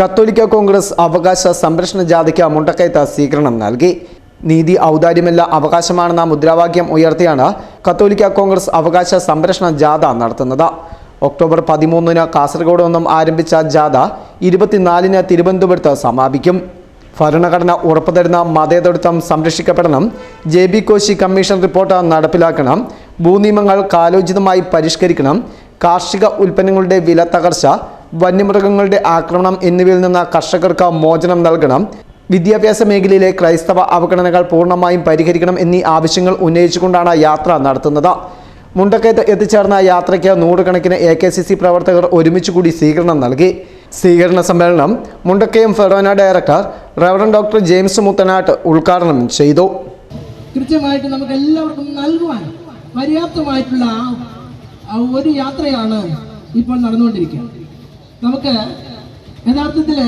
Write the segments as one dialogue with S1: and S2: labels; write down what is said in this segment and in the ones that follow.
S1: കത്തോലിക്ക കോൺഗ്രസ് അവകാശ സംരക്ഷണ ജാഥയ്ക്ക് മുണ്ടക്കയത്ത് സ്വീകരണം നൽകി. നീതി ഔദാര്യമല്ല അവകാശമാണെന്ന മുദ്രാവാക്യം ഉയർത്തിയാണ് കത്തോലിക്ക കോൺഗ്രസ് അവകാശ സംരക്ഷണ ജാഥ നടത്തുന്നത്. ഒക്ടോബർ പതിമൂന്നിന് കാസർഗോഡ് നിന്നും ആരംഭിച്ച ജാഥ ഇരുപത്തിനാലിന് തിരുവനന്തപുരത്ത് സമാപിക്കും. ഭരണഘടന ഉറപ്പുതരുന്ന മതേതൃത്വം സംരക്ഷിക്കപ്പെടണം. J B Koshy commission report നടപ്പിലാക്കണം. ഭൂനിയമങ്ങൾ കാലോചിതമായി പരിഷ്കരിക്കണം. കാർഷിക ഉൽപ്പന്നങ്ങളുടെ വില തകർച്ച വന്യമൃഗങ്ങളുടെ ആക്രമണം എന്നിവയിൽ നിന്ന് കർഷകർക്ക് മോചനം നൽകണം. വിദ്യാഭ്യാസ മേഖലയിലെ ക്രൈസ്തവ അവഗണനകൾ പൂർണമായും പരിഹരിക്കണം എന്നീ ആവശ്യങ്ങൾ ഉന്നയിച്ചുകൊണ്ടാണ് യാത്ര നടത്തുന്നത്. മുണ്ടക്കയത്ത് എത്തിച്ചേർന്ന യാത്രയ്ക്ക് നൂറുകണക്കിന് എ കെ സി സി പ്രവർത്തകർ ഒരുമിച്ച് കൂടി സ്വീകരണം നൽകി. സ്വീകരണ സമ്മേളനം Mundakayam Forane director reverend doctor James Muthanattu ഉദ്ഘാടനം ചെയ്തു.
S2: കൃത്യമായിട്ട് നമുക്ക് എല്ലാവർക്കും നൽകുവാൻ പര്യാപ്തമായിട്ടുള്ള ഒരു യാത്രയാണ് ഇപ്പോൾ നടന്നുകൊണ്ടിരിക്കുന്നത്. നമുക്ക് യഥാർത്ഥത്തിൽ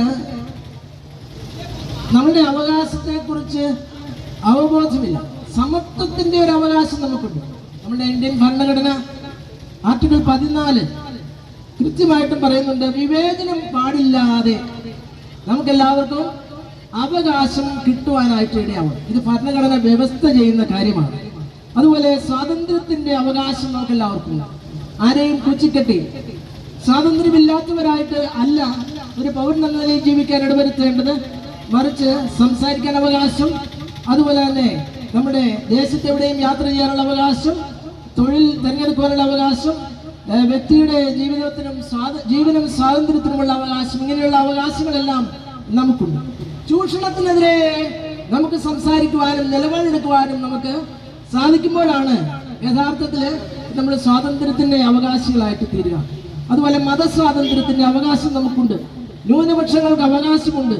S2: നമ്മുടെ അവകാശത്തെക്കുറിച്ച് അവബോധമില്ല. സമത്വത്തിന്റെ ഒരു അവകാശം നമുക്കുണ്ട്. നമ്മുടെ ഇന്ത്യൻ ഭരണഘടന ആർട്ടിക്കിൾ പതിനാല് കൃത്യമായിട്ടും പറയുന്നുണ്ട് വിവേചനം പാടില്ലാതെ നമുക്കെല്ലാവർക്കും അവകാശം കിട്ടുവാനായിട്ട് ഇടയാവും. ഇത് ഭരണഘടന വ്യവസ്ഥ ചെയ്യുന്ന കാര്യമാണ്. അതുപോലെ സ്വാതന്ത്ര്യത്തിന്റെ അവകാശം നമുക്ക് എല്ലാവർക്കും ഉണ്ട്. ആരെയും കുച്ചിക്കെട്ടി സ്വാതന്ത്ര്യമില്ലാത്തവരായിട്ട് അല്ല ഒരു പൗരൻ എന്ന നിലയിൽ ജീവിക്കാൻ ഇടവരുത്തേണ്ടത് മറിച്ച് സംസാരിക്കാൻ അവകാശം അതുപോലെ തന്നെ നമ്മുടെ ദേശത്തെവിടെയും യാത്ര ചെയ്യാനുള്ള അവകാശം തൊഴിൽ തിരഞ്ഞെടുക്കാനുള്ള അവകാശം വ്യക്തിയുടെ ജീവിതത്തിനും സ്വാത- ജീവനും സ്വാതന്ത്ര്യത്തിനുമുള്ള അവകാശം ഇങ്ങനെയുള്ള അവകാശങ്ങളെല്ലാം നമുക്കുണ്ട്. ചൂഷണത്തിനെതിരെ നമുക്ക് സംസാരിക്കുവാനും നിലപാടെടുക്കുവാനും നമുക്ക് സാധിക്കുമ്പോഴാണ് യഥാർത്ഥത്തിൽ നമ്മൾ സ്വാതന്ത്ര്യത്തിന്റെ അവകാശികളായിട്ട് തീരുക. അതുപോലെ മതസ്വാതന്ത്ര്യത്തിന്റെ അവകാശം നമുക്കുണ്ട്. ന്യൂനപക്ഷങ്ങൾക്ക് അവകാശമുണ്ട്.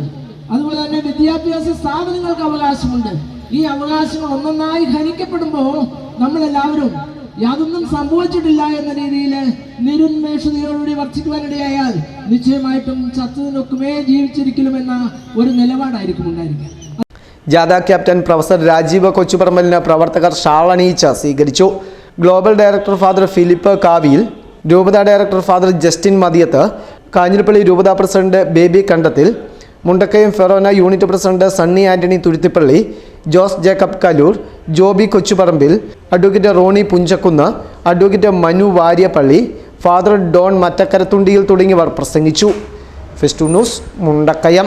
S2: അതുപോലെ തന്നെ വിദ്യാഭ്യാസ സ്ഥാപനങ്ങൾക്ക് അവകാശമുണ്ട്. ഈ അവകാശങ്ങൾ ഒന്നൊന്നായി ഹനിക്കപ്പെടുമ്പോൾ നമ്മളെല്ലാവരും യാതൊന്നും സംഭവിച്ചിട്ടില്ല എന്ന രീതിയിൽ നിരുന്മേഷതയോടുകൂടി വർദ്ധിക്കുവാനിടയായാൽ നിശ്ചയമായിട്ടും ചത്തതിനൊക്കുമേ ജീവിച്ചിരിക്കലുമെന്ന ഒരു നിലപാടായിരിക്കും ഉണ്ടായിരിക്കുക.
S1: ജാഥ ക്യാപ്റ്റൻ പ്രൊഫസർ രാജീവ് കൊച്ചുപറമ്പലിന് പ്രവർത്തകർ ഷാളണിയിച്ച് സ്വീകരിച്ചു. Global director father Philip Kaviyil രൂപത director father Justin Mathiyath Kanjirappally രൂപത president Baby Kandathil Mundakayam Forane unit president Sunny Antony Thuruthippally Jose Jacob Kaloor Joby Kochuparambil advocate Roni Punchakkunnu advocate Manu Varyappally father Don Mattakkarathundiyil തുടങ്ങിയവർ പ്രസംഗിച്ചു. ഫെസ്റ്റു news Mundakayam.